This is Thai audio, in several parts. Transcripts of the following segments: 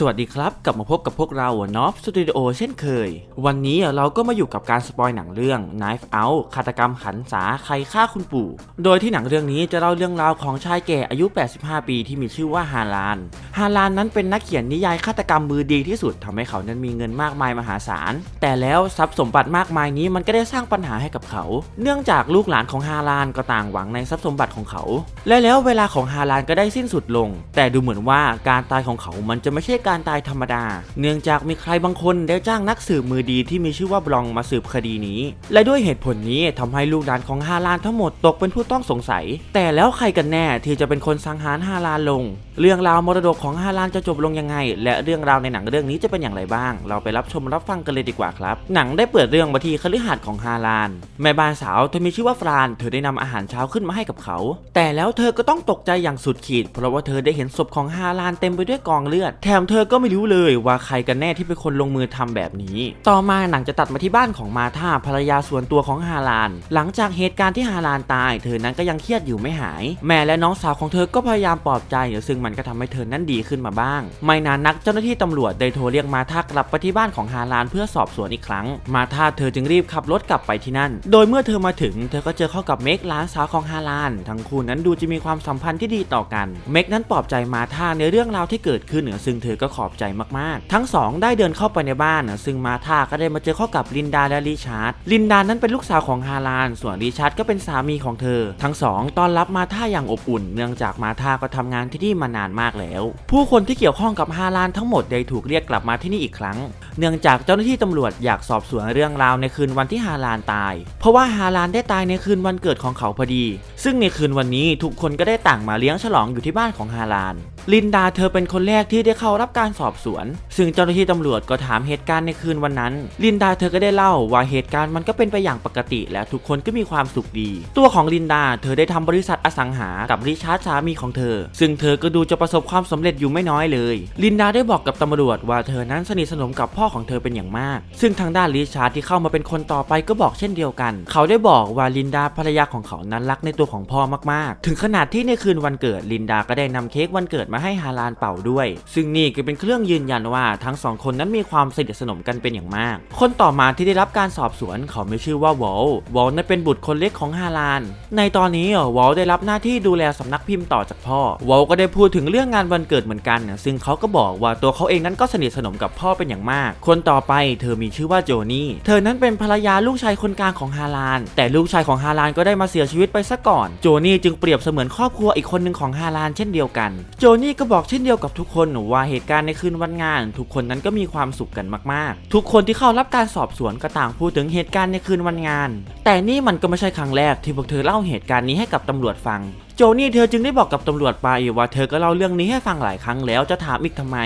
สวัสดีครับ กลับมาพบกับพวกเรา n o f Studio เช่นเคย วันนี้เราก็มาอยู่กับการสปอยหนังเรื่อง Knife Out ฆาตกรรมขันษาใครฆ่าคุณปู่ โดยที่หนังเรื่องนี้จะเล่าเรื่องราวของชายแก่อายุ 85 ปีที่มีชื่อว่าฮาลาน ฮาลานนั้นเป็นนักเขียนนิยายฆาตกรรมมือดีที่สุดทำให้เขานั้นมีเงินมากมายมหาศาล แต่แล้วทรัพย์สมบัติมากมายนี้มันก็ได้สร้างปัญหาให้กับเขา เนื่องจากลูกหลานของฮาลานก็ต่างหวังในทรัพย์สมบัติของเขา และแล้วเวลาของฮาลานก็ได้สิ้นสุดลง แต่ดูเหมือนว่าการตายของเขามันจะไม่ใช่การตายธรรมดา เนื่องจากมีใครบางคนได้จ้างนักสืบมือดีที่มีชื่อว่าบลองมาสืบคดีนี้ และด้วยเหตุผลนี้ทำให้ลูกหลานของฮาลานทั้งหมดตกเป็นผู้ต้องสงสัย แต่แล้วใครกันแน่ที่จะเป็นคนสังหารฮาลานลง เรื่องราวมรดกของฮาลานจะจบลงยังไง และเรื่องราวในหนังเรื่องนี้จะเป็นอย่างไรบ้าง เราไปรับชมรับฟังกันเลยดีกว่าครับ หนังได้เปิดเรื่องมาที่คฤหาสน์ของฮาลาน แม่บ้านสาวเธอมีชื่อว่าฟราน เธอได้นำอาหารเช้าขึ้นมาให้กับเขา แต่แล้วเธอก็ต้องตกใจอย่างสุดขีด เพราะว่าเธอได้เห็นศพของฮาลานเต็มไปด้วยกองเลือด แถมเธอธอก็ไม่รู้เลยว่าใครกันแน่ที่เป็นคนลงมือทำแบบนี้ ต่อมาหนังจะตัดมาที่บ้านของมาธาภรรยาส่วนตัวของฮาลาน หลังจากเหตุการณ์ที่ฮาลานตาย เธอนั้นก็ยังเครียดอยู่ไม่หาย แม่และน้องสาวของเธอก็พยายามปลอบใจซึ่งมันก็ทำให้เธอนั้นดีขึ้นมาบ้าง ไม่นานนักเจ้าหน้าที่ตำรวจได้โทรเรียกมาธากลับไปที่บ้านของฮาลานเพื่อสอบสวนอีกครั้ง มาธาเธอจึงรีบขับรถกลับไปที่นั่น โดยเมื่อเธอมาถึง เธอก็เจอเข้ากับเมกหลานสาวของฮาลาน ทั้งคู่นั้นดูจะมีความสัมพันธ์ที่ดีต่อกัน เมกนั้นปลอบใจมาธาในเรื่องราวที่เกิดขึ้นเหนือซึ่งเธอก็ก็ขอบใจมากๆ ทั้งสองได้เดินเข้าไปในบ้านซึ่งมาธาก็ได้มาเจอเข้ากับลินดาและริชาร์ดลินดานั้นเป็นลูกสาวของฮาลาน ส่วนริชาร์ดก็เป็นสามีของเธอ ทั้งสองต้อนรับมาธาอย่างอบอุ่น เนื่องจากมาธาก็ทำงานที่นี่มานานมากแล้ว ผู้คนที่เกี่ยวข้องกับฮาลานทั้งหมดได้ถูกเรียกกลับมาที่นี่อีกครั้ง เนื่องจากเจ้าหน้าที่ตำรวจอยากสอบสวนเรื่องราวในคืนวันที่ฮาลานตาย เพราะว่าฮาลานได้ตายในคืนวันเกิดของเขาพอดี ซึ่งในคืนวันนี้ทุกคนก็ได้ต่างมาเลี้ยงฉลองอยู่ที่บ้านของฮาลาน ลินดาเธอเป็นคนแรกที่ได้เข้ารับการสอบสวน ซึ่งเจ้าหน้าที่ตำรวจก็ถามเหตุการณ์ในคืนวันนั้น ลินดาเธอก็ได้เล่าว่าเหตุการณ์มันก็เป็นไปอย่างปกติ และทุกคนก็มีความสุขดี ตัวของลินดาเธอได้ทำบริษัทอสังหากับริชาร์ดสามีของเธอ ซึ่งเธอก็ดูจะประสบความสำเร็จอยู่ไม่น้อยเลย ลินดาได้บอกกับตำรวจว่าเธอนั้นสนิทสนมกับพ่อของเธอเป็นอย่างมาก ซึ่งทางด้านริชาร์ดที่เข้ามาเป็นคนต่อไปก็บอกเช่นเดียวกัน เขาได้บอกว่าลินดาภรรยาของเขานั้นรักในตัวของพ่อมากๆ ถึงขนาดที่ในคืนวันเกิดลินดาก็ได้นำเค้กวันเกิดมาให้ฮาลานเป่าด้วย ซึ่งนี่ก็เป็นเครื่องยืนยันว่าทั้งสองคนนั้นมีความสนิทสนมกันเป็นอย่างมาก คนต่อมาที่ได้รับการสอบสวนเขาไม่ชื่อว่าวอลวอลนั้นเป็นบุตรคนเล็กของฮาลาน ในตอนนี้วอลได้รับหน้าที่ดูแลสำนักพิมพ์ต่อจากพ่อวอลก็ได้พูดถึงเรื่องงานวันเกิดเหมือนกัน ซึ่งเขาก็บอกว่าตัวเขาเองนั้นก็สนิทสนมกับพ่อเป็นอย่างมากคนต่อไปเธอมีชื่อว่าโจนี่ เธอนั้นเป็นภรรยาลูกชายคนกลางของฮาลาน แต่ลูกชายของฮาลานก็ได้มาเสียชีวิตไปซะก่อน โจนี่จึงเปรียบเสมือนครอบครัวอีกคนหนึ่งของฮาลานเช่นเดียวกัน โจนี่ก็บอกเช่นเดียวกับทุกคนว่าเหตุการณ์ในคืนวันงาน ทุกคนนั้นก็มีความสุขกันมากๆ ทุกคนที่เข้ารับการสอบสวนก็ต่างพูดถึงเหตุการณ์ในคืนวันงาน แต่นี่มันก็ไม่ใช่ครั้งแรกที่พวกเธอเล่าเหตุการณ์นี้ให้กับตำรวจฟัง โจนี่เธอจึงได้บอกกับตำรวจไปว่าเธอก็เล่าเรื่องนี้ให้ฟังหลายครั้งแล้วจะถามอีกทำไม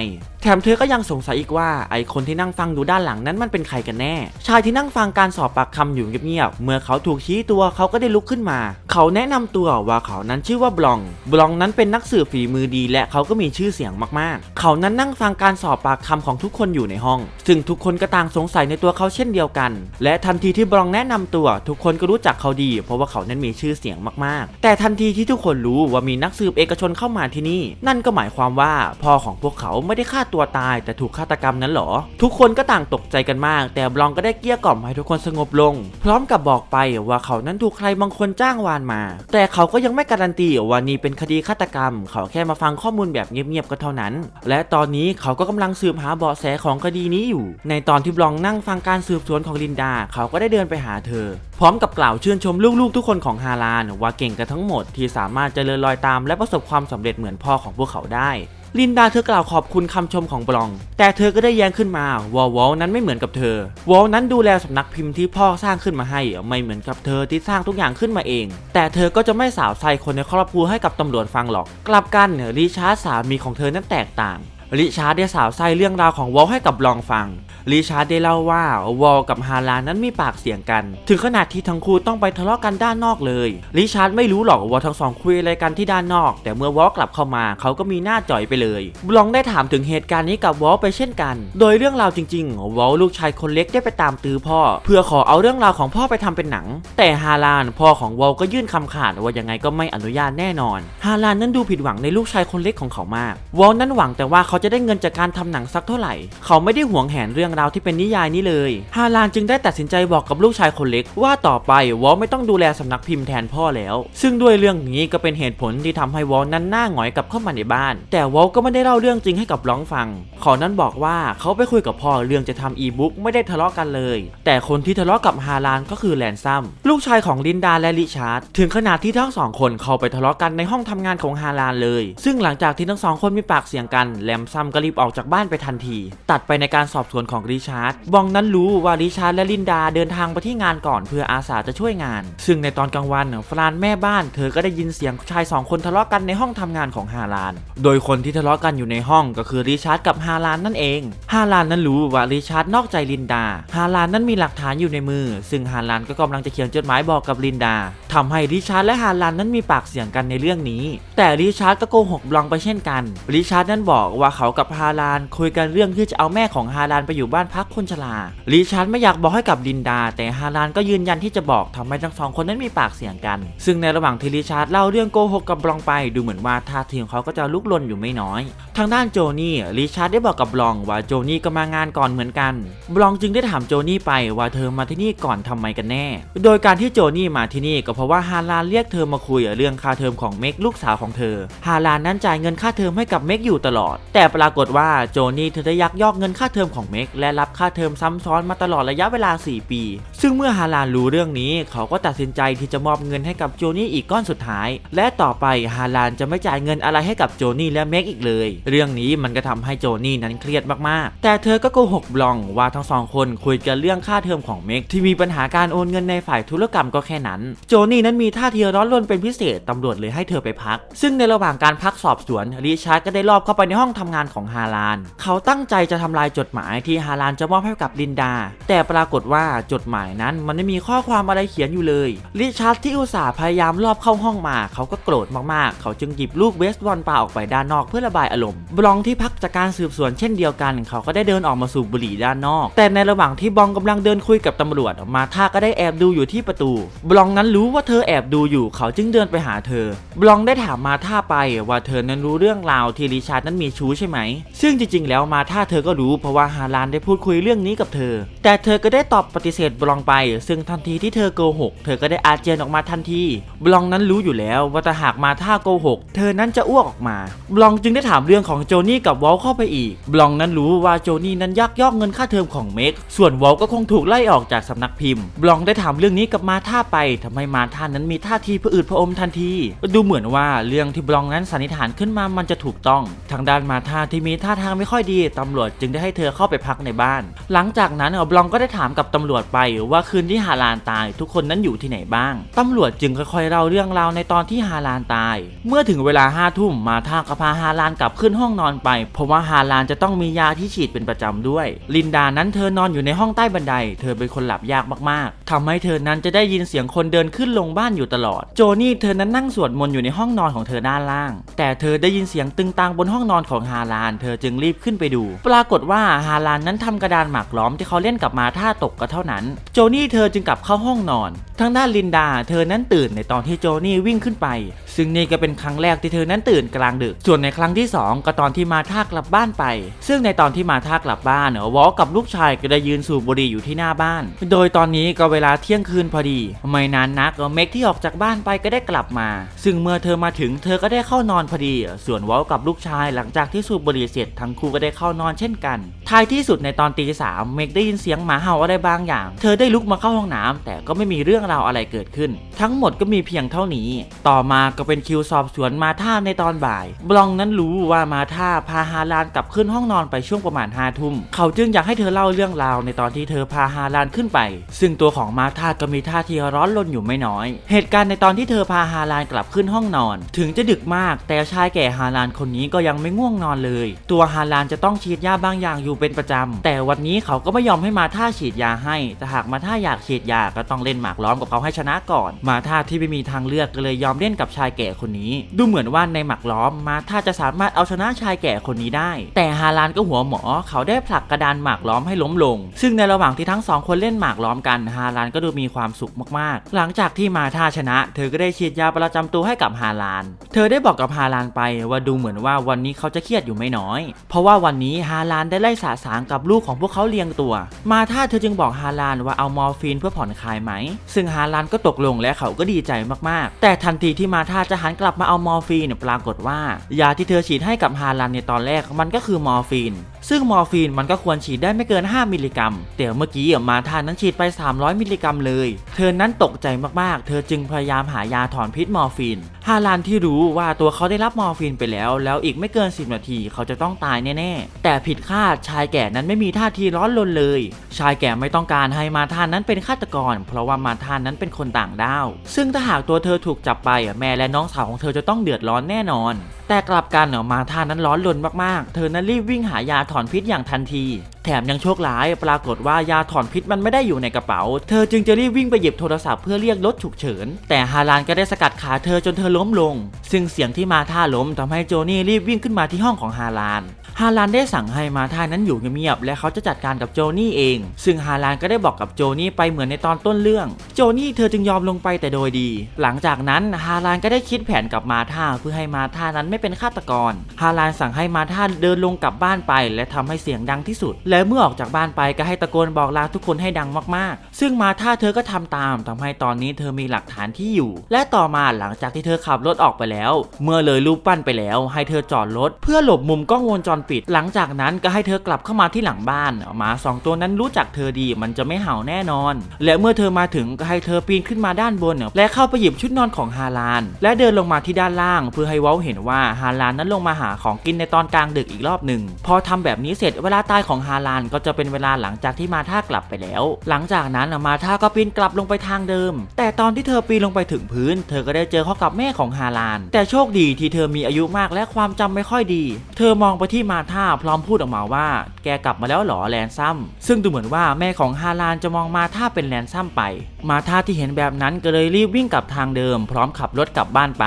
แถมเธอก็ยังสงสัยอีกว่าไอคนที่นั่งฟังอยู่ด้านหลังนั้นมันเป็นใครกันแน่ ชายที่นั่งฟังการสอบปากคำอยู่เงียบๆเมื่อเขาถูกชี้ตัวเขาก็ได้ลุกขึ้นมา เขาแนะนำตัวว่าเขานั้นชื่อว่าบลอง บลองนั้นเป็นนักสืบฝีมือดีและเขาก็มีชื่อเสียงมากๆ เขานั้นนั่งฟังการสอบปากคำของทุกคนอยู่ในห้อง ซึ่งทุกคนก็ต่างสงสัยในตัวเขาเช่นเดียวกัน และทันทีที่บลองแนะนำตัว ทุกคนก็รู้จักเขาดี เพราะว่าเขานั้นมีชื่อเสียงมากๆ แต่ทันทีที่ทุกคนรู้ว่ามีนักสืบเอกชนเข้ามาที่นี่ นั่นก็หมายความว่าพ่อของพวกเขาไม่ได้ฆ่าตัวตาย แต่ถูกฆาตกรรมนั้นหรอ ทุกคนก็ต่างตกใจกันมาก แต่บลองก็ได้เกลี้ยกล่อมให้ทุกคนสงบลง พร้อมกับบอกไปว่าเขานั้นถูกใครบางคนจ้างวานมา แต่เขาก็ยังไม่การันตีว่านี่เป็นคดีฆาตกรรม เขาแค่มาฟังข้อมูลแบบเงียบๆก็เท่านั้น และตอนนี้เขาก็กำลังสืบหาเบาะแสของคดีนี้อยู่ ในตอนที่บลองนั่งฟังการสืบสวนของลินดา เขาก็ได้เดินไปหาเธอ พร้อมกับกล่าวชื่นชมลูกๆ ทุกคนของฮาลานว่าเก่งกันทั้งหมดที่สามารถเจริญรอยตามและประสบความสำเร็จเหมือนพ่อของพวกเขาได้ ลินดาเธอกล่าวขอบคุณคำชมของบลอง แต่เธอก็ได้แย้งขึ้นมาว่าวอลนั้นไม่เหมือนกับเธอ วอลนั้นดูแลสำนักพิมพ์ที่พ่อสร้างขึ้นมาให้ไม่เหมือนกับเธอที่สร้างทุกอย่างขึ้นมาเอง แต่เธอก็จะไม่สาวใส่คนในครอบครัวให้กับตำรวจฟังหรอก กลับกันริชาร์ดสามีของเธอนั้นแตกต่างริชาร์ดได้สาวไส้เรื่องราวของวอลให้กับบลองฟัง ริชาร์ดได้เล่าว่าวอลกับฮาลานั้นมีปากเสียงกัน ถึงขนาดที่ทั้งคู่ต้องไปทะเลาะกันด้านนอกเลยริชาร์ดไม่รู้หรอกว่าทั้งสองคุยอะไรกันที่ด้านนอก แต่เมื่อวอลกลับเข้ามาเขาก็มีหน้าจ่อยไปเลยบลองได้ถามถึงเหตุการณ์นี้กับวอลไปเช่นกัน โดยเรื่องราวจริงๆ วอลลูกชายคนเล็กได้ไปตามตื้อพ่อ เพื่อขอเอาเรื่องราวของพ่อไปทำเป็นหนัง แต่ฮาลานพ่อของวอลก็ยื่นคำขาดว่ายังไงก็ไม่อนุญาตแน่นอน ฮาลานนั้นดูผิดหวังในลูกชายคนเล็กของเขามาก วอลนั้นหวังแต่ว่าเขาจะได้เงินจากการทำหนังสักเท่าไหร่ เขาไม่ได้หวงแหนเรื่องราวที่เป็นนิยายนี้เลยฮาลานจึงได้ตัดสินใจบอกกับลูกชายคนเล็ก ว่าต่อไปวอลไม่ต้องดูแลสำนักพิมพ์แทนพ่อแล้ว ซึ่งด้วยเรื่องนี้ก็เป็นเหตุผลที่ทำให้วอลนั้นหน้าหงอยกลับเข้ามาในบ้าน แต่วอลก็ไม่ได้เล่าเรื่องจริงให้กับร้องฟังเขานั้นบอกว่าเขาไปคุยกับพ่อเรื่องจะทำอีบุ๊กไม่ได้ทะเลาะกันเลย แต่คนที่ทะเลาะกับฮาลานก็คือแลนซัมลูกชายของลินดาและริชาร์ดถึงขนาดที่ทั้งสองคนเข้าไปทะเลาะกันในห้องทำงานของฮาลานเลย ซึ่งหลังจากที่ทั้งสองคนมีปากเสียงกันแลมซัมก็รีบออกจากบ้านไปทันที ตัดไปในการสอบสวนของริชาร์ดบองนั้นรู้ว่าริชาร์ดและลินดาเดินทางไปที่งานก่อนเพื่ออาสาจะช่วยงาน ซึ่งในตอนกลางวันฟรานแม่บ้านเธอก็ได้ยินเสียงชายสองคนทะเลาะกันในห้องทำงานของฮาลาน โดยคนที่ทะเลาะกันอยู่ในห้องก็คือริชาร์ดกับฮาลานนั่นเอง ฮาลานนั้นรู้ว่าริชาร์ดนอกใจลินดา ฮาลานนั้นมีหลักฐานอยู่ในมือ ซึ่งฮาลานก็กำลังจะเขียนจดหมายบอกกับลินดาทำให้ริชาร์ดและฮาลานนั้นมีปากเสียงกันในเรื่องนี้ แต่ริชาร์ดก็โกหกบลองไปเช่นกัน ริชาร์ดนั้นบอกว่าเขากับฮาลานคุยกันเรื่องที่จะเอาแม่ของฮาลานไปอยู่บ้านพักคนชราริชาร์ดไม่อยากบอกให้กับลินดา แต่ฮาลานก็ยืนยันที่จะบอกทำให้ทั้งสองคนนั้นมีปากเสียงกัน ซึ่งในระหว่างที่ริชาร์ดเล่าเรื่องโกหกกับบลองไป ดูเหมือนว่าท่าทีของเขาก็จะลุกลนอยู่ไม่น้อย ทางด้านโจนี่ริชาร์ดได้บอกกับบลองว่าโจนี่ก็มางานก่อนเหมือนกัน บลองจึงได้ถามโจนี่ไปว่าเธอมาที่นี่ก่อนทำไมกันแน่ โดยการที่โจนี่มาที่นี่ก็เพราะว่าฮาลานเรียกเธอมาคุยเรื่องค่าเทอมของเมกลูกสาวของเธอ ฮาลานนั้นจ่ายเงินค่าเทอมให้กับเมกอยู่ตลอด แต่ปรากฏว่าโจนี่เธอได้ยักยอกเงินค่าเทอมของเมกและรับค่าเทอมซ้ำซ้อนมาตลอดระยะเวลา 4 ปี ซึ่งเมื่อฮาลานรู้เรื่องนี้ เขาก็ตัดสินใจที่จะมอบเงินให้กับโจนี่อีกก้อนสุดท้าย และต่อไปฮาลานจะไม่จ่ายเงินอะไรให้กับโจนี่และเมกอีกเลย เรื่องนี้มันก็ทำให้โจนี่นั้นเครียดมากๆ แต่เธอก็โกหกบลองว่าทั้งสองคนคุยกันเรื่องค่าเทอมของเมกที่มีปัญหาการโอนเงินในฝ่ายธุรกรรมก็แค่นั้น โจนี่นั้นมีท่าทีร้อนรนเป็นพิเศษตำรวจเลยให้เธอไปพัก ซึ่งในระหว่างการพักสอบสวนริชาร์ดก็ได้ลอบเข้าไปในห้องทำงานของฮาลาน เขาตั้งใจจะทำลายจดหมายที่ฮาลานจะมอบให้กับลินดา แต่ปรากฏว่าจดหมายนั้นมันไม่มีข้อความอะไรเขียนอยู่เลยริชาร์ดที่อุตส่าห์พยายามลอบเข้าห้องมา เขาก็โกรธมากๆ เขาจึงหยิบลูกเบสบอลปาออกไปด้านนอกเพื่อระบายอารมณ์บลองที่พักจากการสืบสวนเช่นเดียวกัน เขาก็ได้เดินออกมาสูบบุหรี่ด้านนอก แต่ในระหว่างที่บองกำลังเดินคุยกับตำรวจ มาท่าก็ได้แอบดูอยู่ที่ประตู บลองนั้นรู้ว่าเธอแอบดูอยู่ เขาจึงเดินไปหาเธอ บลองได้ถามมาท่าไปว่าเธอนั้นรู้เรื่องราวที่ริชาร์ดนั้นมีชู้ใช่ไหม ซึ่งจริงๆ แล้วมาท่าเธอก็รู้เพราะว่าฮาลานได้พูดคุยเรื่องนี้กับเธอ แต่เธอก็ได้ตอบปฏิเสธบลองไป ซึ่งทันทีที่เธอโกหก เธอก็ได้อาเจียนออกมาทันทีบลองนั้นรู้อยู่แล้วว่าถ้าหากมาท่าโกหก เธอนั้นจะอ้วกออกมาบลองจึงได้ถามเรื่องของโจนี่กับวอลเข้าไปอีกบลองนั้นรู้ว่าโจนี่นั้นยักยอกเงินค่าเทอมของเมกส่วนวอลก็คงถูกไล่ออกจากสำนักพิมพ์บลองได้ถามเรื่องนี้กับมาท่าไปทำให้มาท่านั้นมีท่าทีผะอืดผะอมทันที ดูเหมือนว่าเรื่องที่บลองนั้นสันนิษฐานขึ้นมามันจะถูกต้อง ทางด้านมาท่าที่มีท่าทางไม่ค่อยดีตำรวจจึงได้ให้เธอเข้าไปพักในบ้าน หลังจากนั้นบลองก็ได้ถามกับตำรวจไปว่าคืนที่ฮาลานตายทุกคนนั้นอยู่ที่ไหนบ้าง ตำรวจจึงค่อยๆเล่าเรื่องราวในตอนที่ฮาลานตาย เมื่อถึงเวลาห้าทุ่มมาท่าก็พาฮาลานกลับขึ้นห้องนอนไป เพราะว่าฮาลานจะต้องมียาที่ฉีดเป็นประจำด้วย ลินดานั้นเธอนอนอยู่ในห้องใต้บันได เธอเป็นคนหลับยากมากๆทำให้เธอนั้นจะได้ยินเสียงคนเดินขึ้นลงบ้านอยู่ตลอด โจนี่เธอนั้นนั่งสวดมนต์อยู่ในห้องนอนของเธอด้านล่าง แต่เธอได้ยินเสียงตึงตังบนห้องนอนของฮาลาน เธอจึงรีบขึ้นไปดู ปรากฏว่าฮาลานนั้นทำกระดานหมากล้อมที่เขาเล่นกับมาท่าตกก็เท่านั้น โจนี่เธอจึงกลับเข้าห้องนอน ทางด้านลินดา เธอนั้นตื่นในตอนที่โจนี่วิ่งขึ้นไป ซึ่งนี่ก็เป็นครั้งแรกที่เธอนั้นตื่นกลางดึก ส่วนในครั้งที่สองก็ตอนที่มาท่ากลับบ้านไป ซึ่งในตอนที่มาท่ากลับบ้านวอลกับลูกชายก็ได้ยืนสูบบุหรี่อยู่ที่หน้าบ้าน โดยตอนนี้ก็เวลาเที่ยงคืนพอดี ไม่นานนักเมกที่ออกจากบ้านไปก็ได้กลับมา ซึ่งเมื่อเธอมาถึงเธอก็ได้เข้านอนพอดี ส่วนวอลกับลูกชายหลังจากที่สูบบุหรี่เสร็จทั้งคู่ก็ได้เข้านอนเช่นกัน ท้ายที่สุดในตอนตีสามเมกได้ยินเสียงหมาเห่าอะไรบางอย่าง เธอได้ลุกมาเข้าห้องน้ำแต่ก็ไม่มีเรื่องราวอะไรเกิดขึ้น ทั้งหมดก็มีเพียงเท่านี้ ต่อมาก็เป็นคิวสอบสวนมาท่าในตอนบ่าย บลองนั้นรู้ว่ามาท่าพาฮาลานกลับขึ้นห้องนอนไปช่วงประมาณห้าทุ่ม เขาจึงอยากให้เธอเล่าเรื่องราวในตอนที่เธอพาฮาลานขึ้นไป ซึ่งตัวของมาท่าก็มีท่าทีร้อนรนอยู่ไม่น้อย เหตุการณ์ในตอนที่เธอพาฮาลานกลับขึ้นห้องนอน ถึงจะดึกมากแต่ชายแก่ฮาลานคนนี้ก็ยังไม่ง่วงนอนเลย ตัวฮาลานจะต้องฉีดยาบางอย่างอยู่เป็นประจำแต่วันนี้เขาก็ไม่ยอมให้มาท่าฉีดยาให้ แต่หากมาท่าอยากฉีดยาก็ต้องเล่นหมากล้อมกับเขาให้ชนะก่อน มาท่าที่ไม่มีทางเลือกก็เลยยอมเล่นกับชายแก่คนนี้ ดูเหมือนว่าในหมากล้อมมาท่าจะสามารถเอาชนะชายแก่คนนี้ได้ แต่ฮาลานก็หัวหมอเขาได้ผลักกระดานหมากล้อมให้ล้มลง ซึ่งในระหว่างที่ทั้งสองคนเล่นหมากล้อมกันฮาลานก็ดูมีความสุขมากๆ หลังจากที่มาท่าชนะ เธอก็ได้ฉีดยาประจำตัวให้กับฮาลาน เธอได้บอกกับฮาลานไปว่าดูเหมือนว่าวันนี้เขาจะเครียดอยู่อยู่ไม่น้อย เพราะว่าวันนี้ฮาลานได้ไล่สาสางกับลูกของพวกเขาเรียงตัว มาท่าเธอจึงบอกฮาลานว่าเอามอร์ฟีนเพื่อผ่อนคลายไหม ซึ่งฮาลานก็ตกลงและเขาก็ดีใจมากๆ แต่ทันทีที่มาท่าจะหันกลับมาเอามอร์ฟีนปรากฏว่ายาที่เธอฉีดให้กับฮาลานในตอนแรกมันก็คือมอร์ฟีน ซึ่งมอร์ฟีนมันก็ควรฉีดได้ไม่เกิน 5 มิลลิกรัมแต่เมื่อกี้มาทานนั้นฉีดไป 300 มิลลิกรัมเลย เธอนั้นตกใจมากๆ เธอจึงพยายามหายาถอนพิษมอร์ฟีนฮาลานที่รู้ว่าตัวเขาได้รับมอร์ฟีนไปแล้ว แล้วอีกไม่เกิน 10 นาทีเขาจะต้องตายแน่ๆ แต่ผิดคาดชายแก่นั้นไม่มีท่าทีร้อนรนเลย ชายแก่ไม่ต้องการให้มาทานนั้นเป็นฆาตกร เพราะว่ามาทานนั้นเป็นคนต่างด้าว ซึ่งถ้าหากตัวเธอถูกจับไปแม่และน้องสาวของเธอจะต้องเดือดร้อนแน่นอน แต่กลับกันเนี่ยมาท่านั้นร้อนรนมากๆ เธอนั้นรีบวิ่งหายาถอนพิษอย่างทันที แถมยังโชคร้าย ปรากฏว่ายาถอนพิษมันไม่ได้อยู่ในกระเป๋า เธอจึงจะรีบวิ่งไปหยิบโทรศัพท์เพื่อเรียกรถฉุกเฉิน แต่ฮารานก็ได้สกัดขาเธอจนเธอล้มลง ซึ่งเสียงที่มาท่าล้มทำให้โจนี่รีบวิ่งขึ้นมาที่ห้องของฮาราน ฮาลานได้สั่งให้มาท่านั้นอยู่เงียบๆและเขาจะจัดการกับโจนี่เอง ซึ่งฮาลานก็ได้บอกกับโจนี่ไปเหมือนในตอนต้นเรื่อง โจนี่เธอจึงยอมลงไปแต่โดยดี หลังจากนั้นฮาลานก็ได้คิดแผนกับมาท่าเพื่อให้มาท่านั้นไม่เป็นฆาตกร ฮาลานสั่งให้มาท่าเดินลงกลับบ้านไป และทำให้เสียงดังที่สุด และเมื่อออกจากบ้านไปก็ให้ตะโกนบอกลาทุกคนให้ดังมากๆ ซึ่งมาท่าเธอก็ทำตามทำให้ตอนนี้เธอมีหลักฐานที่อยู่ และต่อมาหลังจากที่เธอขับรถออกไปแล้ว เมื่อเลยรูปปั้นไปแล้ว ให้เธอจอดรถเพื่อหลบมุมกล้องวงจรปิด หลังจากนั้นก็ให้เธอกลับเข้ามาที่หลังบ้านหมาสองตัวนั้นรู้จักเธอดีมันจะไม่เห่าแน่นอน และเมื่อเธอมาถึงก็ให้เธอปีนขึ้นมาด้านบน และเข้าไปหยิบชุดนอนของฮาลาน และเดินลงมาที่ด้านล่าง เพื่อให้เว้าเห็นว่าฮาลานนั้นลงมาหาของกินในตอนกลางดึกอีกรอบหนึ่งพอทำแบบนี้เสร็จเวลาตายของฮาลานก็จะเป็นเวลาหลังจากที่มาท่ากลับไปแล้ว หลังจากนั้นมาท่าก็ปีนกลับลงไปทางเดิม แต่ตอนที่เธอปีนลงไปถึงพื้น เธอก็ได้เจอเข้ากับแม่ของฮาลาน แต่โชคดีที่เธอมีอายุมากและความจำไม่ค่อยดี เธอมองไปที่มาท่าพร้อมพูดออกมาว่า แกกลับมาแล้วหรอแลนซัมซึ่งดูเหมือนว่าแม่ของฮาลานจะมองมาท่าเป็นแลนซัมไปมาท่าที่เห็นแบบนั้นก็เลยรีบวิ่งกลับทางเดิม พร้อมขับรถกลับบ้านไป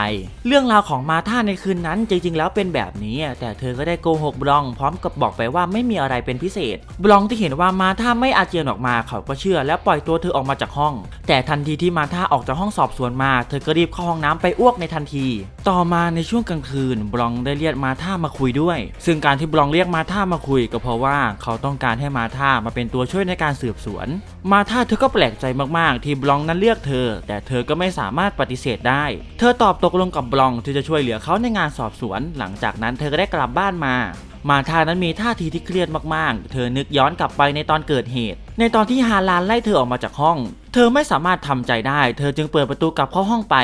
เรื่องราวของมาท่าในคืนนั้นจริงๆ แล้วเป็นแบบนี้ แต่เธอก็ได้โกหกบลอง พร้อมกับบอกไปว่าไม่มีอะไรเป็นพิเศษ บลองที่เห็นว่ามาท่าไม่อาเจียนออกมาเขาก็เชื่อ และปล่อยตัวเธอออกมาจากห้อง แต่ทันทีที่มาท่าออกจากห้องสอบสวนมา เธอก็รีบเข้าห้องน้ำไปอ้วกในทันที ต่อมาในช่วงกลางคืนบลองได้เรียกมาท่ามาคุยด้วย ซึ่งการที่บลองเรียกมาท่ามาคุย ก็เพราะว่าเขาต้องการให้มาท่ามาเป็นตัวช่วยในการสืบสวน มาท่าเธอก็แปลกใจมากๆที่บลองนั้นเลือกเธอ แต่เธอก็ไม่สามารถปฏิเสธได้ เธอตอบตกลงกับบลองที่จะช่วยเหลือเขาในงานสอบสวน หลังจากนั้นเธอก็ได้กลับบ้านมามาท่านั้นมีท่าทีที่เครียดมากๆ เธอนึกย้อนกลับไปในตอนเกิดเหตุ ในตอนที่ฮาลานไล่เธอออกมาจากห้อง เธอไม่สามารถทำใจได้ เธอจึงเปิดประตูกลับเข้าห้องไป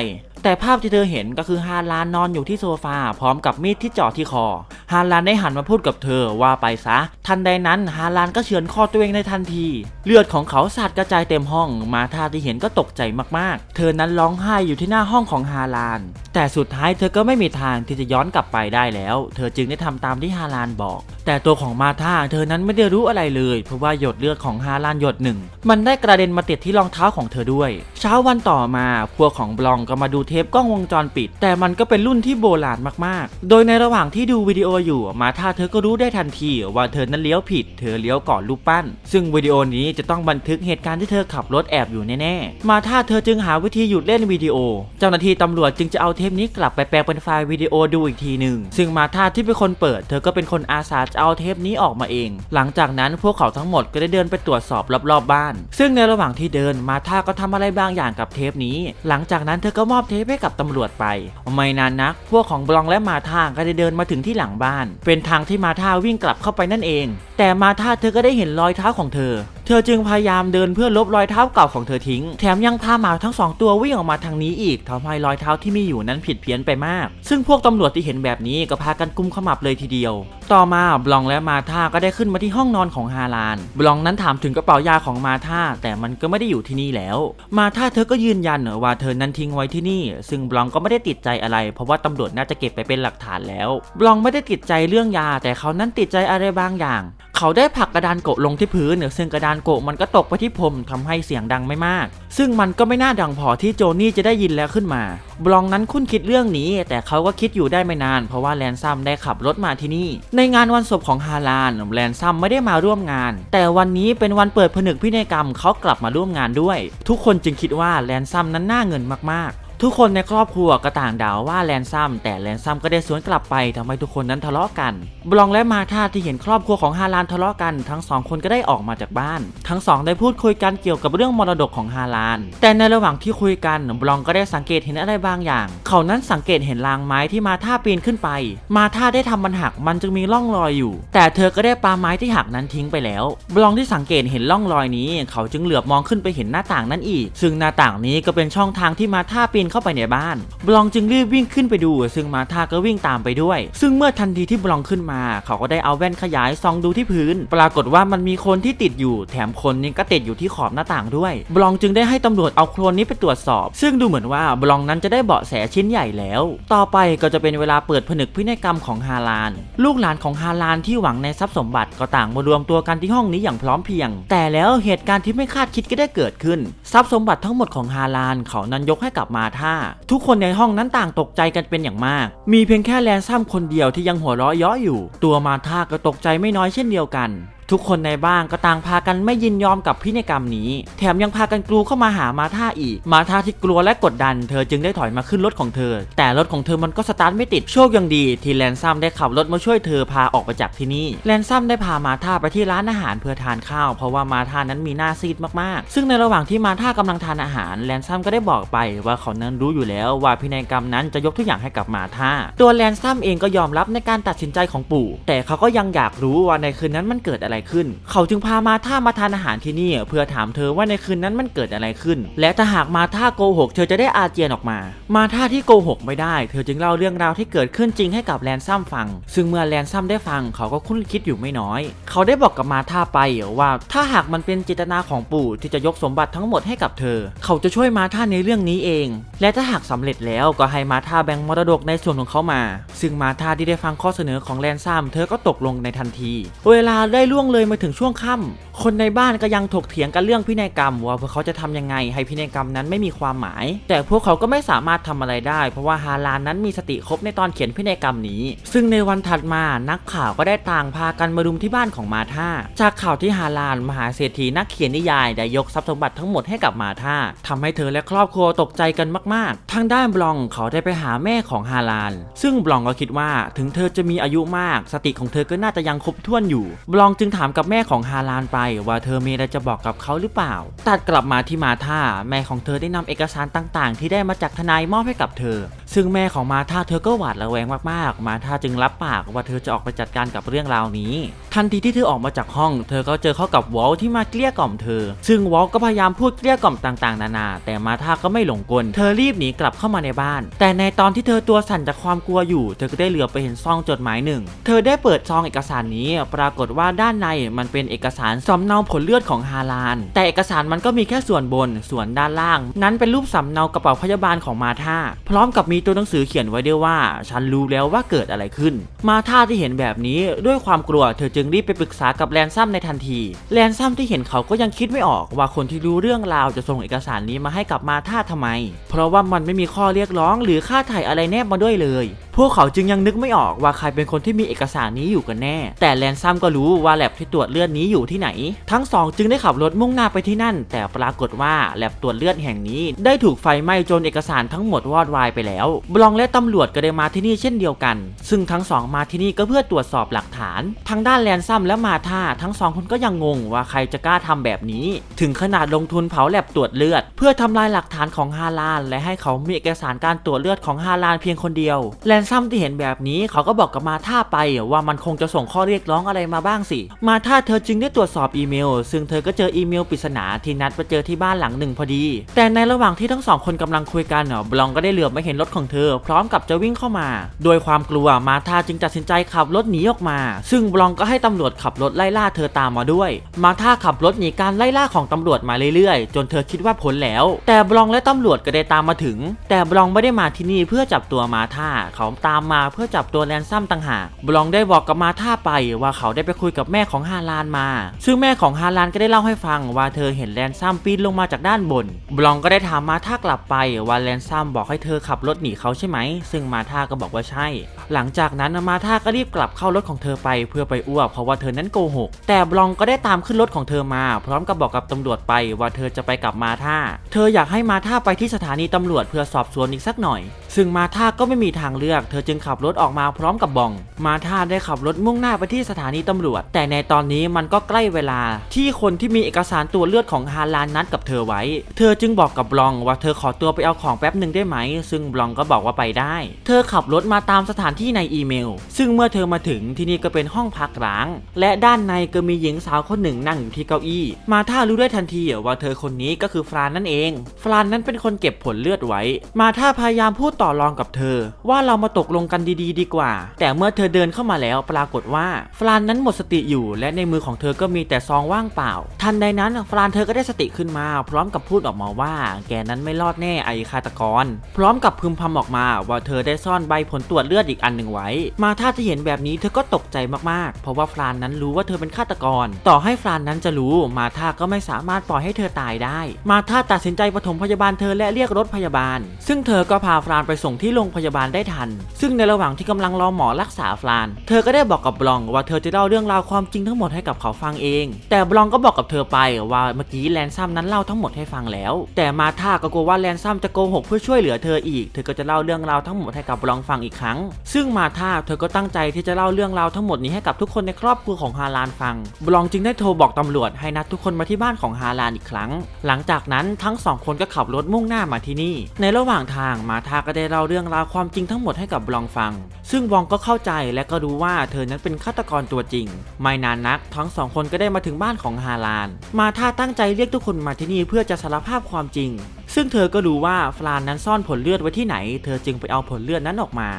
แต่ภาพที่เธอเห็นก็คือฮาลานนอนอยู่ที่โซฟาพร้อมกับมีดที่จ่อที่คอ ฮาลานได้หันมาพูดกับเธอว่าไปซะ ทันใดนั้นฮาลานก็เฉือนคอตัวเองในทันที เลือดของเขาสาดกระจายเต็มห้อง มาท่าที่เห็นก็ตกใจมากๆ เธอนั้นร้องไห้อยู่ที่หน้าห้องของฮาลาน แต่สุดท้ายเธอก็ไม่มีทางที่จะย้อนกลับไปได้แล้ว เธอจึงได้ทำตามที่ฮาลานบอก แต่ตัวของมาธาเธอนั้นไม่ได้รู้อะไรเลย เพราะว่าหยดเลือดของฮาลานหยดหนึ่งมันได้กระเด็นมาติดที่รองเท้าของเธอด้วย เช้าวันต่อมาพวกของบลองก็มาดูเทปกล้องวงจรปิด แต่มันก็เป็นรุ่นที่โบราณมากๆ โดยในระหว่างที่ดูวิดีโออยู่มาธาเธอก็รู้ได้ทันทีว่าเธอนั้นเลี้ยวผิด เธอเลี้ยวก่อนรูปปั้น ซึ่งวิดีโอนี้จะต้องบันทึกเหตุการณ์ที่เธอขับรถแอบอยู่แน่ๆ มาธาเธอจึงหาวิธีหยุดเล่นวิดีโอ เจ้าหน้าที่ตำรวจจึงจะเอาเทปนี้กลับไปแปลงเป็นไฟล์วิดีโอดูอีกทีหนึ่ง ซึ่งมาธาที่เป็นคนเปิด เธอก็เป็นคนอาสาจะเอาเทปนี้ออกมาเอง หลังจากนั้นพวกเขาทั้งหมดก็ได้เดินไปตรวจสอบรอบๆบบ้าน ซึ่งในระหว่างที่เดินมาธาก็ทำอะไรบางอย่างกับเทปนี้ หลังจากนั้นเธอก็มอบเทปให้กับตำรวจไป ไม่นานนัก พวกของบลองและมาธาก็ได้เดินมาถึงที่หลังบ้าน เป็นทางที่มาธาวิ่งกลับเข้าไปนั่นเอง แต่มาธาเธอก็ได้เห็นรอยเท้าของเธอ เธอจึงพยายามเดินเพื่อลบรอยเท้าเก่าของเธอทิ้ง แถมยังพาหมาทั้งสองตัววิ่งออกมาทางนี้อีกทำให้รอยเท้าที่มีอยู่นั้นผิดเพี้ยนไปมาก ซึ่งพวกตำรวจที่เห็นแบบนี้ก็พากันกุมขมับเลยทีเดียว ต่อมาบลองและมาธาก็ได้ขึ้นมาที่ห้องนอนของฮาลาน บลองนั้นถามถึงกระเป๋ายาของมาธาแต่มันก็ไม่ได้อยู่ที่นี่แล้ว มาธาเธอก็ยืนยันว่าเธอนั้นทิ้งไว้ที่นี่ ซึ่งบลองก็ไม่ได้ติดใจอะไร เพราะว่าตำรวจน่าจะเก็บไปเป็นหลักฐานแล้ว บลองไม่ได้ติดใจเรื่องยา แต่เขานั้นติดใจอะไรบางอย่าง เขาได้ผลักกระดานโกะลงที่พื้นซึ่งกระดานโกะมันก็ตกไปที่ผมทำให้เสียงดังไม่มาก ซึ่งมันก็ไม่น่าดังพอที่โจนี่จะได้ยินแล้วขึ้นมา บลองนั้นคุ้นคิดเรื่องนี้ แต่เขาก็คิดอยู่ได้ไม่นาน เพราะว่าแลนซัมได้ขับรถมาที่นี่ ในงานวันศพของฮาลานแลนซัมไม่ได้มาร่วมงาน แต่วันนี้เป็นวันเปิดผนึกพินัยกรรมเขากลับมาร่วมงานด้วย ทุกคนจึงคิดว่าแลนซัมนั้นน่าเงินมากๆ ทุกคนในครอบครัวก็ต่างด่าว่าแลนซัมแต่แลนซัมก็ได้สวนกลับไปทำให้ทุกคนนั้นทะเลาะกัน บลองและมาธาที่เห็นครอบครัวของฮาลานทะเลาะกัน ทั้งสองคนก็ได้ออกมาจากบ้าน ทั้งสองได้พูดคุยกันเกี่ยวกับเรื่องมรดกของฮาลาน แต่ในระหว่างที่คุยกันบลองก็ได้สังเกตเห็นอะไรบางอย่าง เขานั้นสังเกตเห็นรางไม้ที่มาธาปีนขึ้นไป มาธาได้ทำมันหักมันจึงมีร่องรอยอยู่ แต่เธอก็ได้ปาไม้ที่หักนั้นทิ้งไปแล้ว บลองที่สังเกตเห็นร่องรอยนี้ เขาจึงเหลือบมองขึ้นไปเห็นหน้าต่างนั้นอีก ซึ่งหน้าต่างนี้ก็เป็นช่องทางที่มาธาปีนเข้าไปในบ้าน บลองจึงรีบวิ่งขึ้นไปดู ซึ่งมาธาก็วิ่งตามไปด้วย ซึ่งเมื่อทันทีที่บลองขึ้นมา เขาก็ได้เอาแว่นขยายส่องดูที่พื้น ปรากฏว่ามันมีคนที่ติดอยู่ แถมคนนี้ก็ติดอยู่ที่ขอบหน้าต่างด้วย บลองจึงได้ให้ตำรวจเอาโครนนี้ไปตรวจสอบ ซึ่งดูเหมือนว่าบลองนั้นจะได้เบาะแสชิ้นใหญ่แล้ว ต่อไปก็จะเป็นเวลาเปิดผนึกพินัยกรรมของฮาลาน ลูกหลานของฮาลานที่หวังในทรัพย์สมบัติก็ต่างมารวมตัวกันที่ห้องนี้อย่างพร้อมเพียง แต่แล้วเหตุการณ์ที่ไม่คาดคิดก็ได้เกิดขึ้น ทรัพย์สมบัติทั้งหมดของฮาลานเขานั้นยกให้กับมาธาทุกคนในห้องนั้นต่างตกใจกันเป็นอย่างมาก มีเพียงแค่แลนซัมคนเดียวที่ยังหัวเราะเยาะอยู่ ตัวมาธาก็ตกใจไม่น้อยเช่นเดียวกัน ทุกคนในบ้านก็ต่างพากันไม่ยินยอมกับพินัยกรรมนี้ แถมยังพากันกลูเข้ามาหามาธาอีก มาธาที่กลัวและกดดัน เธอจึงได้ถอยมาขึ้นรถของเธอ แต่รถของเธอมันก็สตาร์ทไม่ติดโชคยังดี ที่แลนซัมได้ขับรถมาช่วยเธอพาออกไปจากที่นี่แลนซัมได้พามาธาไปที่ร้านอาหารเพื่อทานข้าว เพราะว่ามาธานั้นมีหน้าซีดมากๆ ซึ่งในระหว่างที่มาธากำลังทานอาหารแลนซัมก็ได้บอกไปว่าเขานั้นรู้อยู่แล้วว่าพินัยกรรมนั้นจะยกทุกอย่างให้กับมาธาตัวแลนซัมเองก็ยอมรับในการตัดสินใจของปู่ แต่เขาก็ยังอยากรู้ว่าในคืนนั้นมันเกิดอะไรขึ้น เขาจึงพามาธามาทานอาหารที่นี่เพื่อถามเธอว่าในคืนนั้นมันเกิดอะไรขึ้น และถ้าหากมาธาโกหกเธอจะได้อาเจียนออกมา มาธาที่โกหกไม่ได้ เธอจึงเล่าเรื่องราวที่เกิดขึ้นจริงให้กับแลนซัมฟัง ซึ่งเมื่อแลนซัมได้ฟังเขาก็คุ้นคิดอยู่ไม่น้อย เขาได้บอกกับมาธาไปว่าถ้าหากมันเป็นเจตนาของปู่ที่จะยกสมบัติทั้งหมดให้กับเธอ เขาจะช่วยมาธาในเรื่องนี้เอง และถ้าหากสำเร็จแล้วก็ให้มาธาแบ่งมรดกในส่วนของเขามา ซึ่งมาธาที่ได้ฟังข้อเสนอของแลนซัมเธอก็ตกลงในทันที เวลาได้ล่วงเลยมาถึงช่วงค่ำคนในบ้านก็ยังถกเถียงกันเรื่องพินัยกรรม ว่าพวกเขาจะทำยังไงให้พินัยกรรมนั้นไม่มีความหมาย แต่พวกเขาก็ไม่สามารถทำอะไรได้ เพราะว่าฮาลานนั้นมีสติครบในตอนเขียนพินัยกรรมนี้ ซึ่งในวันถัดมานักข่าวก็ได้ต่างพากันมารุมที่บ้านของมาธาจากข่าวที่ฮาลานมหาเศรษฐีนักเขียนนิยายได้ยกทรัพย์สมบัติทั้งหมดให้กับมาธาทำให้เธอและครอบครัวตกใจกันมาก ๆ ทางด้านบลองเขาได้ไปหาแม่ของฮาลาน ซึ่งบลองก็คิดว่าถึงเธอจะมีอายุมาก สติของเธอก็น่าจะยังครบถ้วนอยู่ บลองจึงถามกับแม่ของฮาลานไปว่าเธอมีอะไรจะบอกกับเขาหรือเปล่า ตัดกลับมาที่มาธาแม่ของเธอได้นำเอกสารต่างๆ ที่ได้มาจากทนายมอบให้กับเธอ ซึ่งแม่ของมาธาเธอก็หวาดระแวงมากๆ มาธาจึงรับปากว่าเธอจะออกไปจัดการกับเรื่องราวนี้ ทันทีที่เธอออกมาจากห้อง เธอก็เจอเข้ากับวอลที่มาเกลี้ยกล่อมเธอ ซึ่งวอลก็พยายามพูดเกลี้ยกล่อมต่างๆ นานา แต่มาธาก็ไม่หลงกล เธอรีบหนีกลับเข้ามาในบ้าน แต่ในตอนที่เธอตัวสั่นจากความกลัวอยู่ เธอก็ได้เหลือบไปเห็นซองจดหมายหนึ่ง เธอได้เปิดซองเอกสารนี้ ปรากฏว่าด้านในมันเป็นเอกสารสำเนาผลเลือดของฮาลาน แต่เอกสารมันก็มีแค่ส่วนบนส่วนด้านล่าง นั้นเป็นรูปสำเนากระเป๋าพยาบาลของมาธาพร้อมกับมีตัวหนังสือเขียนไว้ด้วยว่า ฉันรู้แล้วว่าเกิดอะไรขึ้น มาธาที่เห็นแบบนี้ด้วยความกลัวเธอจึงรีบไปปรึกษากับแลนซัมในทันที แลนซัมที่เห็นเขาก็ยังคิดไม่ออกว่าคนที่รู้เรื่องราวจะส่งเอกสารนี้มาให้กับมาธาทำไม เพราะว่ามันไม่มีข้อเรียกร้องหรือค่าไถ่อะไรแนบมาด้วยเลย พวกเขาจึงยังนึกไม่ออกว่าใครเป็นคนที่มีเอกสารนี้อยู่กันแน่ แต่แลนซัมก็รู้ว่าแลบที่ตรวจเลือดนี้อยู่ที่ไหน ทั้งสองจึงได้ขับรถมุ่งหน้าไปที่นั่น แต่ปรากฏว่าแลบตรวจเลือดแห่งนี้ ได้ถูกไฟไหม้จนเอกสารทั้งหมดวอดวายไปแล้ว บลองและตำรวจก็ได้มาที่นี่เช่นเดียวกัน ซึ่งทั้งสองมาที่นี่ก็เพื่อตรวจสอบหลักฐาน ทางด้านแลนซัมและมาธาทั้งสองคนก็ยังงงว่าใครจะกล้าทำแบบนี้ ถึงขนาดลงทุนเผาแลบตรวจเลือด เพื่อทำลายหลักฐานของฮาลาน และให้เขามีเอกสารการตรวจเลือดของฮาลานเพียงคนเดียวแลนซัมที่เห็นแบบนี้เขาก็บอกกับมาธาไปว่ามันคงจะส่งข้อเรียกร้องอะไรมาบ้างสิ มาธาเธอจึงได้ตรวจสอบอีเมล ซึ่งเธอก็เจออีเมลปริศนาที่นัดไปเจอที่บ้านหลังหนึ่งพอดี แต่ในระหว่างที่ทั้งสองคนกำลังคุยกันบลองก็ได้เหลือบมาเห็นรถของเธอ พร้อมกับจะวิ่งเข้ามา โดยความกลัวมาธาจึงตัดสินใจขับรถหนีออกมา ซึ่งบลองก็ให้ตำรวจขับรถไล่ล่าเธอตามมาด้วย มาธาขับรถหนีการไล่ล่าของตำรวจมาเรื่อยๆ จนเธอคิดว่าพ้นแล้ว แต่บลองและตำรวจก็ได้ตามมาถึง แต่บลองไม่ได้มาที่นี่เพื่อจับตัวมาธาเขาตามมาเพื่อจับตัวแลนซัมต่างหากบลองได้บอกกับมาธาไปว่าเขาได้ไปคุยกับแม่ของฮาลานมา ซึ่งแม่ของฮาลานก็ได้เล่าให้ฟังว่าเธอเห็นแลนซัมปีนลงมาจากด้านบน บลองก็ได้ถามมาธากลับไปว่าแลนซัมบอกให้เธอขับรถหนีเขาใช่ไหม ซึ่งมาธาก็บอกว่าใช่ หลังจากนั้นมาธาก็รีบกลับเข้ารถของเธอไปเพื่อไปอ้วกเพราะว่าเธอนั้นโกหก แต่บลองก็ได้ตามขึ้นรถของเธอมา พร้อมกับบอกกับตำรวจไปว่าเธอจะไปกับมาธาเธออยากให้มาธาไปที่สถานีตำรวจเพื่อสอบสวนอีกสักหน่อย ซึ่งมาธาก็ไม่มีทางเลือกเธอจึงขับรถออกมาพร้อมกับบอง มาธาได้ขับรถมุ่งหน้าไปที่สถานีตำรวจ แต่ในตอนนี้มันก็ใกล้เวลา ที่คนที่มีเอกสารตัวเลือดของฮาลานนัดกับเธอไว้ เธอจึงบอกกับบลองว่าเธอขอตัวไปเอาของแป๊บหนึ่งได้ไหม ซึ่งบลองก็บอกว่าไปได้ เธอขับรถมาตามสถานที่ในอีเมล ซึ่งเมื่อเธอมาถึงที่นี่ก็เป็นห้องพักร้าง และด้านในก็มีหญิงสาวคนหนึ่งนั่งอยู่ที่เก้าอี้ มาธารู้ได้ทันทีว่าเธอคนนี้ก็คือฟรานนั่นเอง ฟรานนั้นเป็นคนเก็บผลเลือดไว้ มาธาพยายามพูดต่อรองกับเธอ ว่าเรามาตกลงกันดีๆดีกว่า แต่เมื่อเธอเดินเข้ามาแล้วปรากฏว่า ฟรานนั้นหมดสติอยู่ และในมือของเธอก็มีแต่ซองว่างเปล่า ทันใดนั้นฟรานเธอก็ได้สติขึ้นมา พร้อมกับพูดออกมาว่า แกนั้นไม่รอดแน่ไอ้ฆาตกร พร้อมกับพึมพำออกมาว่าเธอได้ซ่อนใบผลตรวจเลือดอีกอันหนึ่งไว้ มาธาที่เห็นแบบนี้เธอก็ตกใจมากๆ เพราะว่าฟรานนั้นรู้ว่าเธอเป็นฆาตกร ต่อให้ฟรานนั้นจะรู้ มาธาก็ไม่สามารถปล่อยให้เธอตายได้ มาธาตัดสินใจปฐมพยาบาลเธอและเรียกรถพยาบาล ซึ่งเธอก็พาฟรานไปส่งที่โรงพยาบาลได้ทันซึ่งในระหว่างที่กำลังรอหมอรักษาฟราน เธอก็ได้บอกกับบลองว่าเธอจะเล่าเรื่องราวความจริงทั้งหมดให้กับเขาฟังเอง แต่บลองก็บอกกับเธอไปว่าเมื่อกี้แลนซัมนั้นเล่าทั้งหมดให้ฟังแล้ว แต่มาธาก็กลัวว่าแลนซัมจะโกหกเพื่อช่วยเหลือเธออีก เธอก็จะเล่าเรื่องราวทั้งหมดให้กับบลองฟังอีกครั้ง ซึ่งมาธาเธอก็ตั้งใจที่จะเล่าเรื่องราวทั้งหมดนี้ให้กับทุกคนในครอบครัวของฮาลานฟัง บลองจึงได้โทรบอกตำรวจให้นัดทุกคนมาที่บ้านของฮาลานอีกครั้ง หลังจากนั้นทั้งสองคนก็ขับรถมุ่งหน้ามาที่นี่ ในระหว่างทางมาธาก็ได้เล่าเรื่องราวความจริงทั้งหมดให้กับบลองฟัง ซึ่งบลองก็เข้าใจและก็รู้ว่าเธอนั้นเป็นฆาตกรตัวจริง ไม่นานนัก ทั้งสองคนก็ได้มาถึงบ้านของฮาลาน มาธาตั้งใจเรียกทุกคนมาที่นี่เพื่อจะสารภาพความจริง ซึ่งเธอก็รู้ว่าฟลานนั้นซ่อนผลเลือดไว้ที่ไหน เธอจึงไปเอาผลเลือดนั้นออกมา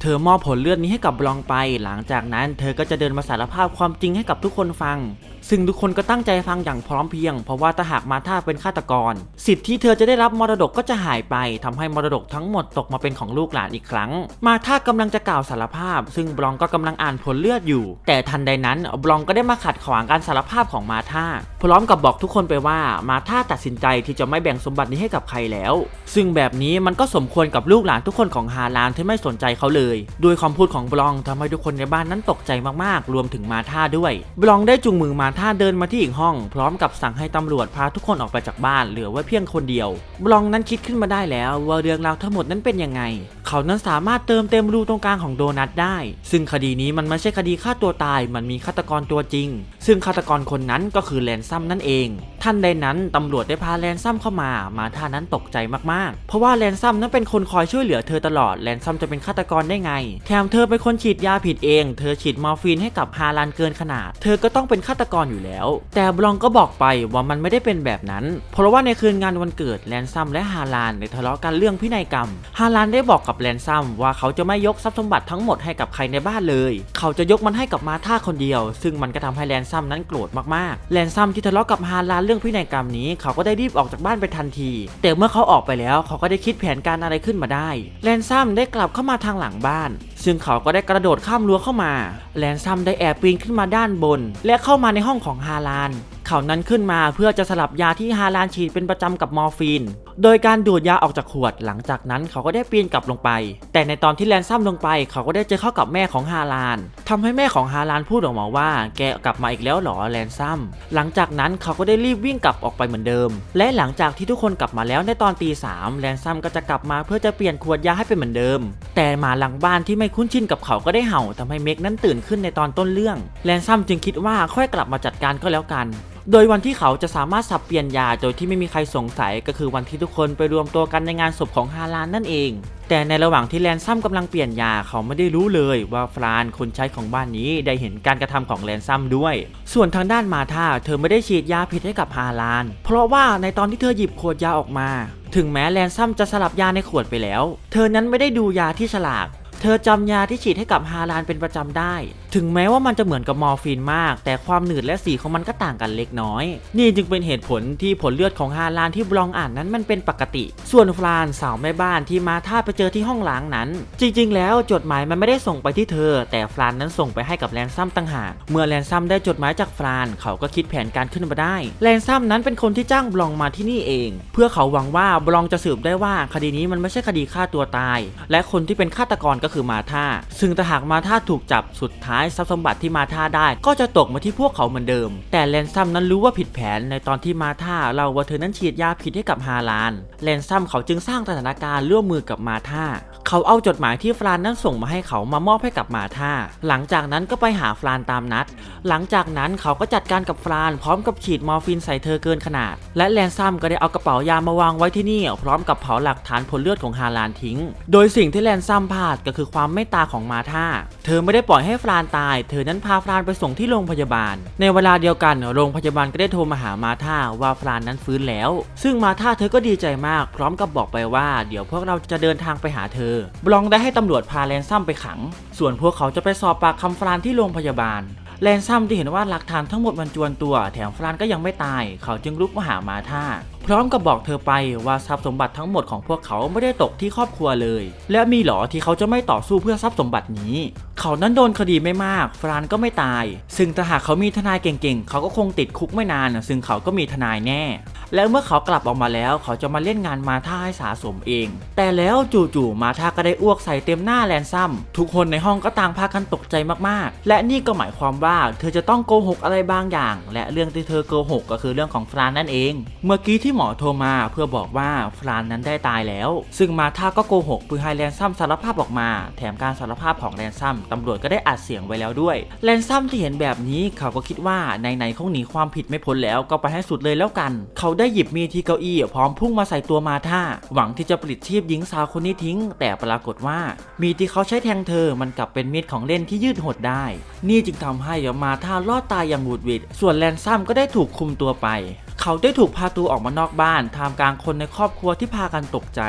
เธอมอบผลเลือดนี้ให้กับบลองไป หลังจากนั้นเธอก็จะเดินมาสารภาพความจริงให้กับทุกคนฟังซึ่งทุกคนก็ตั้งใจฟังอย่างพร้อมเพียง เพราะว่าถ้าหากมาธาเป็นฆาตกร สิทธิ์ที่เธอจะได้รับมรดกก็จะหายไปทำให้มรดกทั้งหมดตกมาเป็นของลูกหลานอีกครั้ง มาธากำลังจะกล่าวสารภาพ ซึ่งบลองก็กำลังอ่านผลเลือดอยู่ แต่ทันใดนั้นบลองก็ได้มาขัดขวางการสารภาพของมาธาพร้อมกับบอกทุกคนไปว่ามาธาตัดสินใจที่จะไม่แบ่งสมบัตินี้ให้กับใครแล้ว ซึ่งแบบนี้มันก็สมควรกับลูกหลานทุกคนของฮาลานที่ไม่สนใจเขาเลยด้วยคำพูดของบลองทำให้ทุกคนในบ้านนั้นตกใจมากๆ รวมถึงมาธาด้วย บลองได้จูงมือมาธาเดินมาที่อีกห้อง พร้อมกับสั่งให้ตำรวจพาทุกคนออกไปจากบ้านเหลือไว้เพียงคนเดียว บลองนั้นคิดขึ้นมาได้แล้ว ว่าเรื่องราวทั้งหมดนั้นเป็นยังไง เขานั้นสามารถเติมเต็มรูตรงกลางของโดนัทได้ ซึ่งคดีนี้มันไม่ใช่คดีฆ่าตัวตาย มันมีฆาตกรตัวจริง ซึ่งฆาตกรคนนั้นก็คือแลนซัมนั่นเอง ท่านใดนั้นตำรวจได้พาแลนซัมเข้ามา มาท่านั้นตกใจมากๆ เพราะว่าแลนซัมนั้นเป็นคนคอยช่วยเหลือเธอตลอด แลนซัมจะเป็นฆาตกรได้ไง แถมเธอเป็นคนฉีดยาผิดเอง เธอฉีดมอร์ฟีนให้กับฮาลานเกินขนาด เธอก็ต้องเป็นฆาตกรอยู่แล้ว แต่บลองก็บอกไปว่ามันไม่ได้เป็นแบบนั้น เพราะว่าในคืนงานวันเกิดแลนซัมและฮาลานได้ทะเลาะกันเรื่องพินัยกรรม ฮาลานได้บอกกับแลนซัมว่าเขาจะไม่ยกทรัพย์สมบัติทั้งหมดให้กับใครในบ้านเลย เขาจะยกมันให้กับมาธาคนเดียว ซึ่งมันก็ทำให้แลนซัมนั้นโกรธมากๆ แลนซัมที่ทะเลาะกับฮาลานเรื่องพินัยกรรมนี้เขาก็ได้รีบออกจากบ้านไปทันที แต่เมื่อเขาออกไปแล้วเขาก็ได้คิดแผนการอะไรขึ้นมาได้ แลนซัมได้กลับเข้ามาทางหลังบ้านซึ่งเขาก็ได้กระโดดข้ามรั้วเข้ามา แลนซัมได้แอบปีนขึ้นมาด้านบน และเข้ามาในห้องของฮาลาน เขานั้นขึ้นมาเพื่อจะสลับยาที่ฮาลานฉีดเป็นประจำกับมอร์ฟีน โดยการดูดยาออกจากขวดหลังจากนั้นเขาก็ได้ปีนกลับลงไป แต่ในตอนที่แลนซัมลงไป เขาก็ได้เจอเข้ากับแม่ของฮาลานทำให้แม่ของฮาลานพูดออกมาว่า แกกลับมาอีกแล้วหรอแลนซัมหลังจากนั้นเขาก็ได้รีบวิ่งกลับออกไปเหมือนเดิม และหลังจากที่ทุกคนกลับมาแล้วในตอนตีสามแลนซัมก็จะกลับมาเพื่อจะเปลี่ยนขวดยาให้เป็นเหมือนเดิม แต่หมาหลังบ้านที่ไม่คุ้นชินกับเขาก็ได้เห่าทำให้เมกนั้นตื่นขึ้นในตอนต้นเรื่อง แลนซัมจึงคิดว่าค่อยกลับมาจัดการก็แล้วกัน โดยวันที่เขาจะสามารถสับเปลี่ยนยาโดยที่ไม่มีใครสงสัยก็คือวันที่ทุกคนไปรวมตัวกันในงานศพของฮาลานนั่นเอง แต่ในระหว่างที่แลนซัมกำลังเปลี่ยนยาเขาไม่ได้รู้เลยว่าฟรานคนใช้ของบ้านนี้ได้เห็นการกระทำของแลนซัมด้วย ส่วนทางด้านมาธาเธอไม่ได้ฉีดยาผิดให้กับฮาลาน เพราะว่าในตอนที่เธอหยิบขวดยาออกมา ถึงแม้แลนซัมจะสลับยาในขวดไปแล้ว เธอนั้นไม่ได้ดูยาที่ฉลาก เธอจำยาที่ฉีดให้กับฮาลานเป็นประจำได้ ถึงแม้ว่ามันจะเหมือนกับมอร์ฟีนมาก แต่ความหนืดและสีของมันก็ต่างกันเล็กน้อย นี่จึงเป็นเหตุผลที่ผลเลือดของฮาลานที่บลองอ่านนั้นมันเป็นปกติ ส่วนฟรานสาวแม่บ้านที่มาท่าไปเจอที่ห้องล้างนั้น จริง ๆ แล้วจดหมายมันไม่ได้ส่งไปที่เธอ แต่ฟรานนั้นส่งไปให้กับแลนซัมต่างหากเมื่อแลนซัมได้จดหมายจากฟรานเขาก็คิดแผนการขึ้นมาได้ แลนซัมนั้นเป็นคนที่จ้างบลองมาที่นี่เอง เพื่อเขาหวังว่าบลองจะสืบได้ว่าคดีนี้มันไม่ใช่คดีฆ่าตัวตาย และคนที่เป็นฆาตกรก็คือมาธาซึ่งถ้าหากมาธาถูกจับสุดท้ายทรัพย์สมบัติที่มาธาได้ ก็จะตกมาที่พวกเขาเหมือนเดิม แต่แลนซัมนั้นรู้ว่าผิดแผนในตอนที่มาธาเล่าว่าเธอนั้นฉีดยาผิดให้กับฮาลานแลนซัมเขาจึงสร้างสถานการณ์ร่วมมือกับมาธาเขาเอาจดหมายที่ฟรานนั้นส่งมาให้เขามามอบให้กับมาธาหลังจากนั้นก็ไปหาฟรานตามนัด หลังจากนั้นเขาก็จัดการกับฟรานพร้อมกับฉีดมอร์ฟีนใส่เธอเกินขนาด และแลนซัมก็ได้เอากระเป๋ายามาวางไว้ที่นี่ พร้อมกับเผาหลักฐานผลเลือดของฮาลานทิ้ง โดยสิ่งที่แลนซัมพลาดก็คือความเมตตาของมาธาเธอไม่ได้ปล่อยให้ฟรานตาย เธอนั้นพาฟรานไปส่งที่โรงพยาบาล ในเวลาเดียวกันโรงพยาบาลก็ได้โทรมาหามาธาว่าฟรานนั้นฟื้นแล้ว ซึ่งมาธาเธอก็ดีใจมาก พร้อมกับบอกไปว่า เดี๋ยวพวกเราจะเดินทางไปหาเธอบลองได้ให้ตำรวจพาแลนซัมไปขัง ส่วนพวกเขาจะไปสอบปากคำฟรานที่โรงพยาบาล แลนซัมที่เห็นว่าหลักฐานทั้งหมดมันจวนตัว แถมฟรานก็ยังไม่ตาย เขาจึงลุกมาหามาท่า พร้อมกับบอกเธอไปว่าทรัพย์สมบัติทั้งหมดของพวกเขาไม่ได้ตกที่ครอบครัวเลย และมีหรอที่เขาจะไม่ต่อสู้เพื่อทรัพย์สมบัตินี้ เขานั้นโดนคดีไม่มาก ฟรานก็ไม่ตาย ซึ่งถ้าหากเขามีทนายเก่งๆ เขาก็คงติดคุกไม่นาน ซึ่งเขาก็มีทนายแน่ และเมื่อเขากลับออกมาแล้วเขาจะมาเล่นงานมาท่าให้สาสมเอง แต่แล้วจู่ๆมาท่าก็ได้อ้วกใส่เต็มหน้าแลนซัมทุกคนในห้องก็ต่างพากันตกใจมากๆ และนี่ก็หมายความว่าเธอจะต้องโกหกอะไรบางอย่าง และเรื่องที่เธอโกหกก็คือเรื่องของฟรานนั่นเอง เมื่อกี้ที่หมอโทรมาเพื่อบอกว่าฟรานนั้นได้ตายแล้ว ซึ่งมาท่าก็โกหกเพื่อให้แลนซัมสารภาพออกมา แถมการสารภาพของแลนซัมตำรวจก็ได้อัดเสียงไว้แล้วด้วยแลนซัมที่เห็นแบบนี้เขาก็คิดว่าไหนๆคงหนีความผิดไม่พ้นแล้วก็ไปให้สุดเลยแล้วกัน เขาได้หยิบมีดที่เก้าอี้พร้อมพุ่งมาใส่ตัวมาท่า หวังที่จะปลิดชีพหญิงสาวคนนี้ทิ้ง แต่ปรากฏว่า มีดที่เขาใช้แทงเธอมันกลับเป็นมีดของเล่นที่ยืดหดได้ นี่จึงทำให้มาท่ารอดตายอย่างหวุดหวิดส่วนแลนซัมก็ได้ถูกคุมตัวไป เขาได้ถูกพาตัวออกมานอกบ้านท่ามกลางคนในครอบครัวที่พากันตกใจ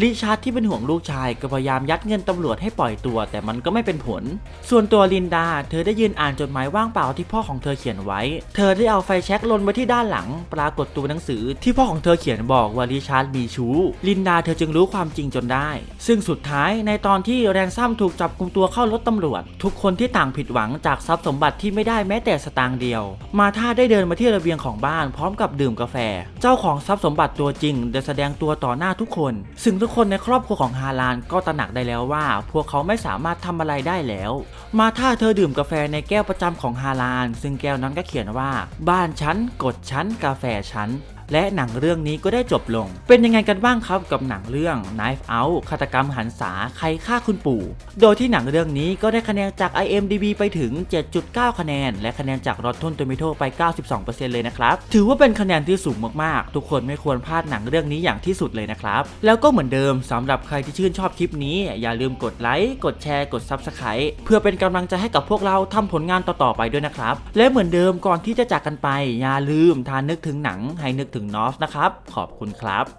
ริชาร์ดที่เป็นห่วงลูกชายก็พยายามยัดเงินตำรวจให้ปล่อยตัว แต่มันก็ไม่เป็นผล ส่วนตัวลินดา เธอได้ยืนอ่านจดหมายว่างเปล่าที่พ่อของเธอเขียนไว้ เธอได้เอาไฟแช็กลนไว้ที่ด้านหลัง ปรากฏตัวหนังสือที่พ่อของเธอเขียนบอกว่าริชาร์ดมีชู้ ลินดาเธอจึงรู้ความจริงจนได้ ซึ่งสุดท้ายในตอนที่แรนซัมถูกจับกุมตัวเข้ารถตำรวจ ทุกคนที่ต่างผิดหวังจากทรัพย์สมบัติที่ไม่ได้แม้แต่สตางค์เดียว มาท่าได้เดินมาที่ระเบียงของบ้านพร้อมกับดื่มกาแฟ เจ้าของทรัพย์สมบัติตัวจริงได้แสดงตัวต่อหน้าทุกคน ซึ่งทุกคนในครอบครัวของฮาลานก็ตระหนักได้แล้วว่า พวกเขาไม่สามารถทำอะไรได้แล้ว มาท่าเธอดื่มกาแฟในแก้วประจำของฮาลาน ซึ่งแก้วนั้นก็เขียนว่า บ้านฉันกดฉันกาแฟฉัน และหนังเรื่องนี้ก็ได้จบลง เป็นยังไงกันบ้างครับกับหนังเรื่อง Knife Out ฆาตกรรมหันษาใครฆ่าคุณปู่ โดยที่หนังเรื่องนี้ก็ได้คะแนนจาก IMDB ไปถึง 7.9 คะแนน และคะแนนจาก Rotten Tomato ไป 92%เลยนะครับ ถือว่าเป็นคะแนนที่สูงมากๆ ทุกคนไม่ควรพลาดหนังเรื่องนี้อย่างที่สุดเลยนะครับ แล้วก็เหมือนเดิมสำหรับใครที่ชื่นชอบคลิปนี้ อย่าลืมกดไลค์กดแชร์กด Subscribe เพื่อเป็นกำลังใจให้กับพวกเราทำผลงานต่อๆไปด้วยนะครับและเหมือนเดิมก่อนที่จะจากกันไปอย่าลืมทานนึกถึงหนังให้นึกถึงนอฟนะครับ ขอบคุณครับ